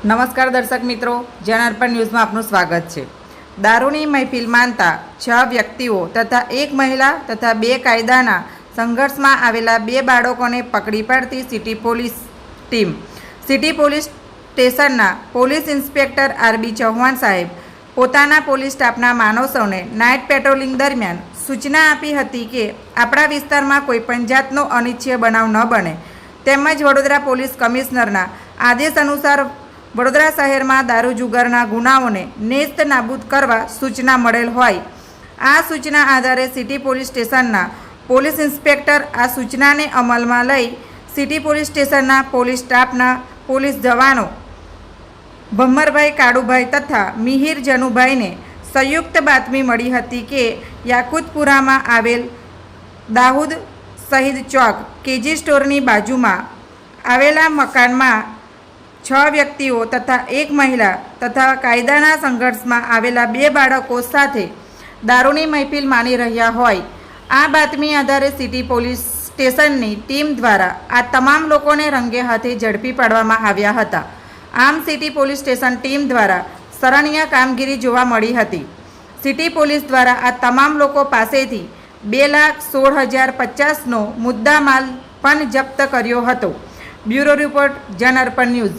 નમસ્કાર દર્શક મિત્રો, જન અર્પણ ન્યૂઝમાં આપનું સ્વાગત છે. દારૂની મહેફિલ માનતા છ વ્યક્તિઓ તથા એક મહિલા તથા બે કાયદાના સંઘર્ષમાં આવેલા બે બાળકોને પકડી પાડતી city police team. City police સ્ટેશનના પોલીસ ઇન્સ્પેક્ટર આરબી ચૌહાણ સાહેબ પોતાના પોલીસ સ્ટાફના માણસોને નાઇટ પેટ્રોલિંગ દરમિયાન સૂચના આપી હતી કે આપણા વિસ્તારમાં કોઈપણ જાતનો અનિચ્છીય બનાવ ન બને. તેમજ વડોદરા પોલીસ કમિશનરના આદેશ અનુસાર વડોદરા શહેરમાં દારૂ જુગારના ગુનાઓને નેસ્ત નાબૂદ કરવા સૂચના મળેલ હોય. આ સૂચના આધારે સિટી પોલીસ સ્ટેશનના પોલીસ ઇન્સ્પેક્ટર આ સૂચનાને અમલમાં લઈ સિટી પોલીસ સ્ટેશનના પોલીસ સ્ટાફના પોલીસ જવાનો ભમ્મરભાઈ કાળુભાઈ તથા મિહિર જનુભાઈને સંયુક્ત બાતમી મળી હતી કે યાકુતપુરામાં આવેલ દાહુદ શહીદ ચોક કેજી સ્ટોરની બાજુમાં આવેલા મકાનમાં છ વ્યક્તિઓ તથા એક મહિલા તથા કાયદાના સંઘર્ષમાં આવેલા બે બાળકો સાથે દારૂની મહેફિલ માની રહ્યા હોય. આ બાતમી આધારે સિટી પોલીસ સ્ટેશનની ટીમ દ્વારા આ તમામ લોકોને રંગે હાથે ઝડપી પાડવામાં આવ્યા હતા. આમ સિટી પોલીસ સ્ટેશન ટીમ દ્વારા સરણીય કામગીરી જોવા મળી હતી. સિટી પોલીસ દ્વારા આ તમામ લોકો પાસેથી બે લાખ સોળ હજાર પચાસનો મુદ્દામાલ પણ જપ્ત કર્યો હતો. બ્યુરો રિપોર્ટ જન અર્પણ ન્યૂઝ.